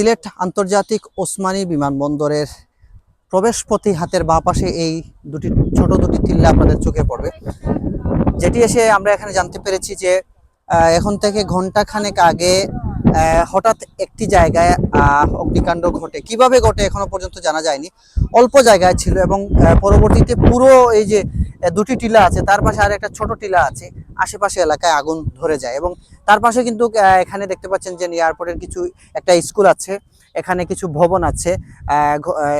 সিলেট আন্তর্জাতিক ওসমানী বিমানবন্দরের প্রবেশপথে হাতের বাঁ পাশে এই দুটি, ছোট দুটি টিল্লা আপনাদের চোখে পড়বে। যেটি এসে আমরা এখানে জানতে পেরেছি যে এখন থেকে ঘণ্টা খানেক আগে হঠাৎ একটি জায়গায় অগ্নিকাণ্ড ঘটে। কীভাবে ঘটে এখনও পর্যন্ত জানা যায়নি। অল্প জায়গায় ছিল এবং পরবর্তীতে পুরো এই যে দুটি টিলা আছে, তার পাশে আর একটা ছোট টিলা আছে, আশেপাশে এলাকায় আগুন ধরে যায়। এবং তার পাশে কিন্তু এখানে দেখতে পাচ্ছেন যে এয়ারপোর্টের কিছু একটা স্কুল আছে, এখানে কিছু ভবন আছে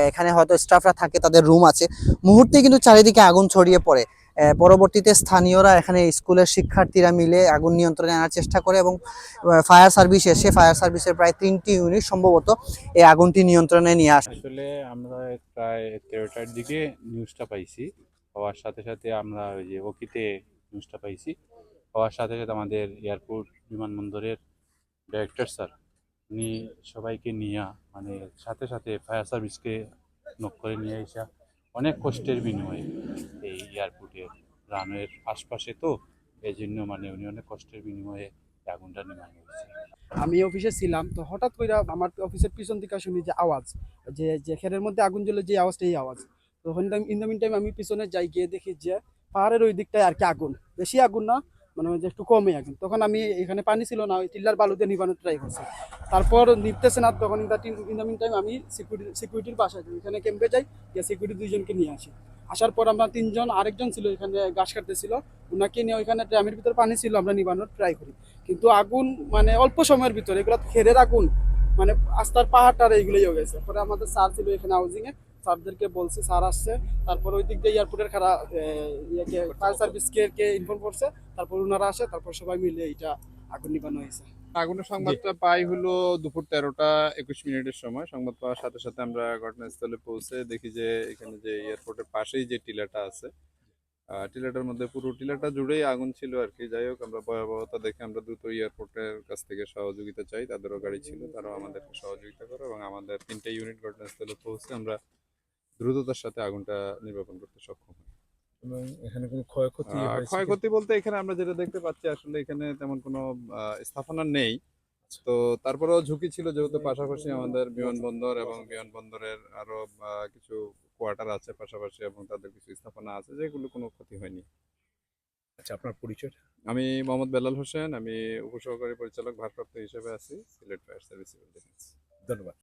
এখানে হয়তো স্টাফরা থাকে, তাদের রুম আছে। মুহূর্তে কিন্তু চারিদিকে আগুন ছড়িয়ে পড়ে। পরবর্তীতে স্থানীয়রা এখানে স্কুলের শিক্ষার্থীরা মিলে আগুন নিয়ন্ত্রণে আনার চেষ্টা করে এবং ফায়ার সার্ভিস এসে, ফায়ার সার্ভিসের প্রায় তিনটি ইউনিট সম্ভবত এই আগুনটি নিয়ন্ত্রণে নিয়ে আসে আসলে আমরা প্রায় তেরোটার দিকে নিউজটা পাইছি। হওয়ার সাথে সাথে আমরা ওই যে ওকিতে নিউজটা পাইছি। হওয়ার সাথে সাথে আমাদের এয়ারপোর্ট বিমানবন্দরের ডাইরেক্টর স্যার উনি সবাইকে নিয়ে মানে সাথে সাথে ফায়ার সার্ভিসকে নক করে নিয়ে আসা অনেক কষ্টের বিনিময়ে এই এয়ারপোর্টের রানের আশপাশে তো এই জন্য মানে উনি অনেক কষ্টের বিনিময়ে আগুনটা নেমানো হয়েছে। আমি অফিসে ছিলাম, তো হঠাৎ করে আমার অফিসের পিছন থেকে শুনি যে আওয়াজ, যে যে খেরের মধ্যে আগুন জ্বলে যে আওয়াজটা, এই আওয়াজ। তখন ইন দ্য মিন টাইম আমি পিছনে যাই গিয়ে দেখি যে পাহাড়ের ওই দিকটায় আর কি আগুন। বেশি আগুন না মানে যে একটু কমই আগুন। তখন আমি এখানে পানি ছিল না, ওই টিল্লার বালুতে নিবানোর ট্রাই করছি। তারপর নিপতেছে না, তখন ইন দ্য মিন টাইম আমি সিকিউরিটি সিকিউরিটির বাসায় যাই। এখানে ক্যাম্পে যাই, গিয়ে সিকিউরিটি দুইজনকে নিয়ে আসি। আসার পর আমরা তিনজন, আরেকজন ছিল এখানে গাছ কাটতেছিল ওনাকে নিয়ে ওইখানে ড্রামের ভিতরে পানি ছিল, আমরা নিবানোর ট্রাই করি। কিন্তু আগুন মানে অল্প সময়ের ভিতরে, এগুলো খেরের আগুন মানে আস্তার পাহাড়টার এইগুলোই হয়ে গেছে। পরে আমাদের স্যার ছিল এখানে হাউজিং এ স্যারদেরকে বলছে স্যার আসছে তারপর ওই দিক দিয়ে এয়ারপোর্টের খারাপ ইয়েকে ফায়ার সার্ভিস কে কে ইনফর্ম করছে তারপর ওনারা আসে তারপর সবাই মিলে এইটা আগুন নিবানো হয়েছে। আগুনের সংবাদটা পাই হলো দুপুর তেরোটা একুশ মিনিটের সময়। সংবাদ পাওয়ার সাথে সাথে আমরা ঘটনাস্থলে পৌঁছে দেখি যে এখানে যে এয়ারপোর্টের পাশেই যে টিলাটা আছে টিলাটার মধ্যে পুরো টিলাটা জুড়েই আগুন ছিল আর কি। যাই হোক আমরা ভয়াবহতা দেখে আমরা দ্রুত এয়ারপোর্টের কাছ থেকে সহযোগিতা চাই। তাদেরও গাড়ি ছিল তারাও আমাদেরকে সহযোগিতা করে এবং আমাদের তিনটে ইউনিট ঘটনাস্থলে পৌঁছে আমরা দ্রুততার সাথে আগুনটা নির্বাপন করতে সক্ষম এবং এখানে কোনো ক্ষয়ক্ষতি? ক্ষয়ক্ষতি বলতে এখানে আমরা যেটা দেখতে পাচ্ছি আসলে এখানে তেমন কোনো স্থাপনা নেই। তো তারপরেও ঝুঁকি ছিল যেহেতু পাশাপাশি আমাদের বিমানবন্দর এবং বিমানবন্দরের আরও কিছু কোয়ার্টার আছে পাশাপাশি এবং তাদের কিছু স্থাপনা আছে যেগুলো কোনো ক্ষতি হয়নি। আচ্ছা আপনার পরিচয় আমি মোহাম্মদ বেলাল হোসেন আমি উপসহকারী পরিচালক ভারপ্রাপ্ত হিসেবে আছি সিলেট ফায়ার সার্ভিস ধন্যবাদ।